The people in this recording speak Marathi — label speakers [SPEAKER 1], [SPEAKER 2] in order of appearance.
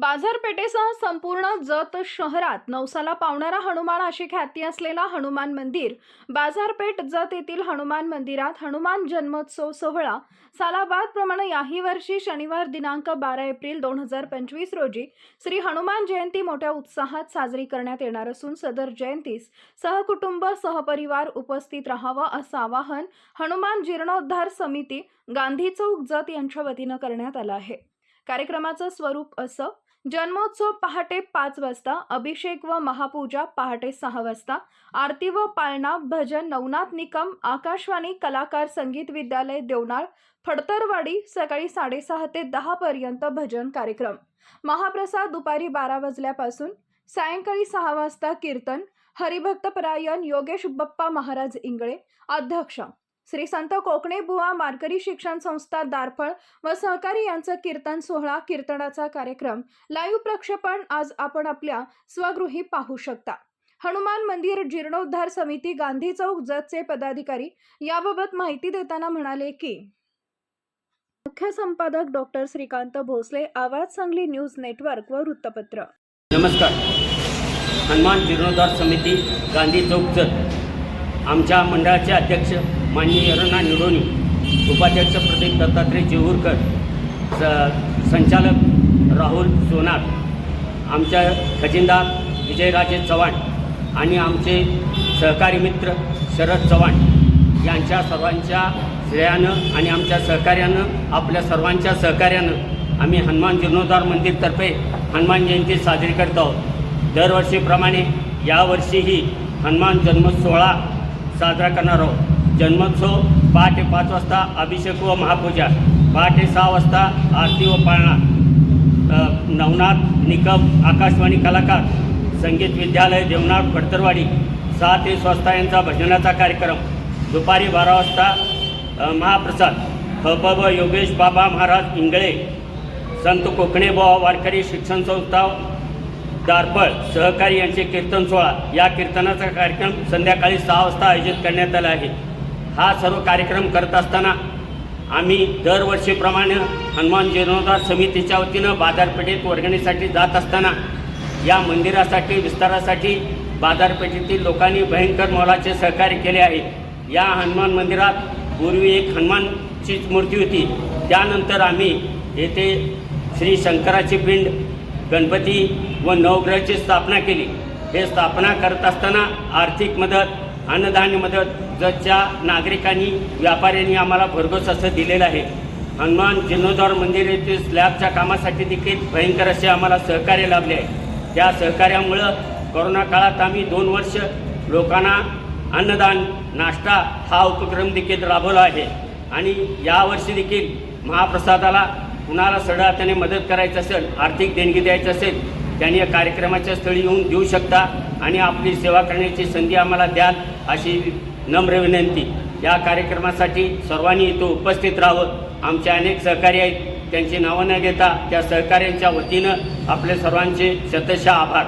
[SPEAKER 1] बाजारपेठेसह संपूर्ण जत शहरात नवसाला पावणारा हनुमान अशी ख्याती असलेला हनुमान मंदिर बाजारपेठ जत येथील हनुमान मंदिरात हनुमान जन्मोत्सव सोहळा सालाबादप्रमाणे याही वर्षी शनिवार दिनांक बारा एप्रिल दोन हजार पंचवीस रोजी श्री हनुमान जयंती मोठ्या उत्साहात साजरी करण्यात येणार असून सदर जयंतीस सहकुटुंब सहपरिवार उपस्थित राहावं असं आवाहन हनुमान जीर्णोद्धार समिती गांधी चौक जत यांच्या वतीनं करण्यात आलं आहे. कार्यक्रमाचं स्वरूप असं जन्मोत्सव पहाटे पाच वाजता अभिषेक व महापूजा पहाटे सहा वाजता आरती व पाळणा भजन नवनाथ निकम आकाशवाणी कलाकार संगीत विद्यालय देवनाळ फडतरवाडी सकाळी साडेसहा ते दहापर्यंत भजन कार्यक्रम. महाप्रसाद दुपारी बारा वाजल्यापासून सायंकाळी सहा वाजता कीर्तन हरिभक्तपरायण योगेश बप्पा महाराज इंगळे अध्यक्ष श्री संत कोकणे बुवा मारकरी शिक्षण संस्था दारफळ व सहकारी यांचा कीर्तन सोहळा कीर्तनाचा कार्यक्रम. लाईव्ह प्रक्षेपण आज आपण आपल्या स्वगृही पाहू शकता. हनुमान मंदिर जीर्णोद्धार समिती गांधी चौक जतचे पदाधिकारी याबाबत माहिती देताना म्हणाले की मुख्य संपादक डॉक्टर श्रीकांत भोसले आवाज सांगली न्यूज नेटवर्क व वृत्तपत्र.
[SPEAKER 2] नमस्कार. हनुमान जीर्णोद्धार समिती गांधी चौक जत आमच्या मंडळाचे अध्यक्ष माननीय अरुणा निडोनी उपाध्यक्ष प्रदीप दत्तात्रय जेऊरकर स संचालक राहुल सोनार आमच्या खजिनदार विजयराजे चव्हाण आणि आमचे सहकारी मित्र शरद चव्हाण यांच्या सर्वांच्या श्रेयानं आणि आमच्या सहकार्यानं आपल्या सर्वांच्या सहकार्यानं आम्ही हनुमान जीर्णोद्धार मंदिरतर्फे हनुमान जयंती साजरी करत आहोत. दरवर्षीप्रमाणे यावर्षीही हनुमान जन्मोत्सोहळा साजरा करणार आहोत. जन्मोत्सव पहाटे पाच वाजता अभिषेक व महापूजा. पहाटे सहा वाजता आरती व पाळणा. नवनाथ निकम आकाशवाणी कलाकार संगीत विद्यालय देवनाथ फडतरवाडी सहा ते स्वस्ता यांचा भजनाचा कार्यक्रम. दुपारी बारा वाजता महाप्रसाद महाप्रसाद. हबब योगेश बाबा महाराज इंगळे. संत कोकणे बुवा वारकरी शिक्षण संस्था दारफळ. सहकारी यांचे कीर्तन सोहळा. या कीर्तनाचा कार्यक्रम संध्याकाळी सहा वाजता आयोजित करण्यात आला आहे. हा सर्व कार्यक्रम करत असताना आम्ही दरवर्षीप्रमाणे हनुमान जीर्णोद्धार समितीच्या वतीनं बाजारपेठेत वर्गणीसाठी जात असताना या मंदिरासाठी विस्तारासाठी बाजारपेठेतील लोकांनी भयंकर मोलाचे सहकार्य केले आहे. या हनुमान मंदिरात पूर्वी एक हनुमानचीच मूर्ती होती. त्यानंतर आम्ही येथे श्री शंकराची पिंड गणपती व नवग्रहाची स्थापना केली. हे स्थापना करत असताना आर्थिक मदत अन्नधान्य मदत नागरिकांनी व्यापाऱ्यांनी आम्हाला भरघोस असं दिलेलं आहे. हनुमान जीर्णोद्धार मंदिर येथे स्लॅबच्या कामासाठी देखील भयंकर असे आम्हाला सहकार्य लाभले आहे. त्या सहकार्यामुळं कोरोना काळात आम्ही दोन वर्ष लोकांना अन्नदान नाश्ता हा उपक्रम देखील राबवला आहे. आणि यावर्षी देखील महाप्रसादाला कुणाला सडा त्याने मदत करायचं असेल आर्थिक देणगी द्यायचं असेल त्यांनी या कार्यक्रमाच्या स्थळी येऊन देऊ शकता आणि आपली सेवा करण्याची संधी आम्हाला द्याल अशी नम्र विनंती. या कार्यक्रमासाठी सर्वांनी इथं उपस्थित राहावं आमचे अनेक सहकारी आहेत. त्यांची नावं न घेता त्या सहकाऱ्यांच्या वतीनं आपले सर्वांचे शतशः आभार.